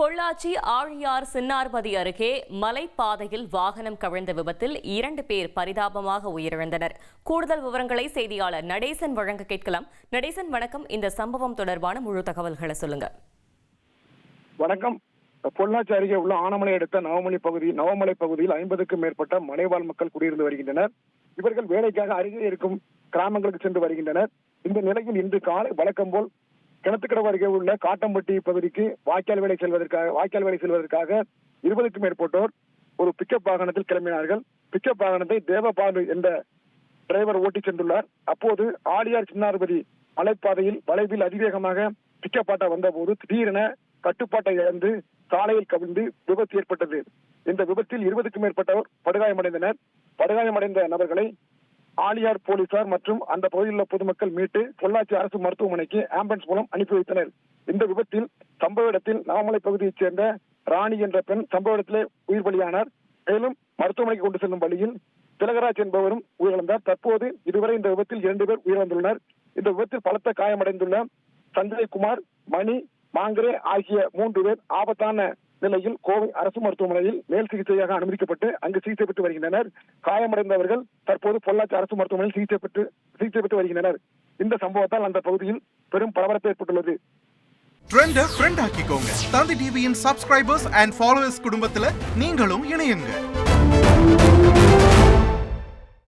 பொள்ளாச்சி ஆழியார் சின்னார்பதி அருகே மலைப்பாதையில் வாகனம் கவிழ்ந்த விபத்தில் இரண்டு பேர் பரிதாபமாக உயிரிழந்தனர். கூடுதல் விவரங்களை செய்தியாளர் நடேசன் வழங்க கேட்கலாம். நடேசன் வணக்கம். இந்த சம்பவம் தொடர்பான முழு தகவல்களை சொல்லுங்க. வணக்கம். பொள்ளாச்சி அருகே உள்ள ஆனமலை அடுத்த நவமலை பகுதி நவமலை பகுதியில் ஐம்பதுக்கும் மேற்பட்ட மலைவாழ் மக்கள் குடியிருந்து வருகின்றனர். இவர்கள் வேலைக்காக அருகே இருக்கும் கிராமங்களுக்கு சென்று வருகின்றனர். இந்த நிலையில் இன்று காலை வழக்கம் போல் கிணத்துக்கடவு அருகே உள்ள காட்டம்பட்டி பகுதிக்கு வாய்க்கால் வேலை செல்வதற்காக வாய்க்கால் வேலை செல்வதற்காக இருபதுக்கும் மேற்பட்டோர் ஒரு பிக்கப் வாகனத்தில் கிளம்பினார்கள். பிக்கப் வாகனத்தை தேவபாலு என்ற டிரைவர் ஓட்டிச் சென்றுள்ளார். அப்போது ஆலியார் சின்னார்பதி மலைப்பாதையில் வளைவில் அதிவேகமாக பிக்கப்பாட்ட வந்தபோது திடீரென கட்டுப்பாட்டை இழந்து சாலையில் கவிழ்ந்து விபத்து ஏற்பட்டது. இந்த விபத்தில் இருபதுக்கும் மேற்பட்டவர் படுகாயமடைந்தனர். படுகாயமடைந்த நபர்களை ஆலியார் போலீசார் மற்றும் அந்த பகுதியில் உள்ள பொதுமக்கள் மீட்டு பொள்ளாச்சி அரசு மருத்துவமனைக்கு ஆம்புலன்ஸ் மூலம் அனுப்பி வைத்தனர். இந்த விபத்தில் சம்பவ இடத்தில் நவமலை பகுதியைச் சேர்ந்த ராணி என்ற பெண் சம்பவ இடத்திலே உயிர் பலியானார். மேலும் மருத்துவமனைக்கு கொண்டு செல்லும் வழியில் திலகராஜ் என்பவரும் உயிரிழந்தார். தற்போது இதுவரை இந்த விபத்தில் இரண்டு பேர் உயிரிழந்துள்ளனர். இந்த விபத்தில் பலத்த காயமடைந்துள்ள சஞ்சய் குமார் மணி மாங்கரே ஆகிய மூன்று பேர் ஆபத்தான நிலையில் கோவை அரசு மருத்துவமனையில் மேல் சிகிச்சையாக அனுமதிக்கப்பட்டு அங்கு சிகிச்சை பெற்று வருகின்றனர். காயமடைந்தவர்கள் தற்போது பொள்ளாச்சி அரசு மருத்துவமனையில் சிகிச்சை பெற்று சிகிச்சை பெற்று வருகின்றனர். இந்த சம்பவத்தால் அந்த பகுதியில் பெரும் பரபரப்பு ஏற்பட்டுள்ளது. ட்ரெண்ட ஃப்ரெண்ட் ஆக்கிக்கோங்க. தந்தி டிவியின் சப்ஸ்கிரைபர்ஸ் அண்ட் ஃபாலோவர்ஸ் குடும்பத்துல நீங்களும் இணையுங்க.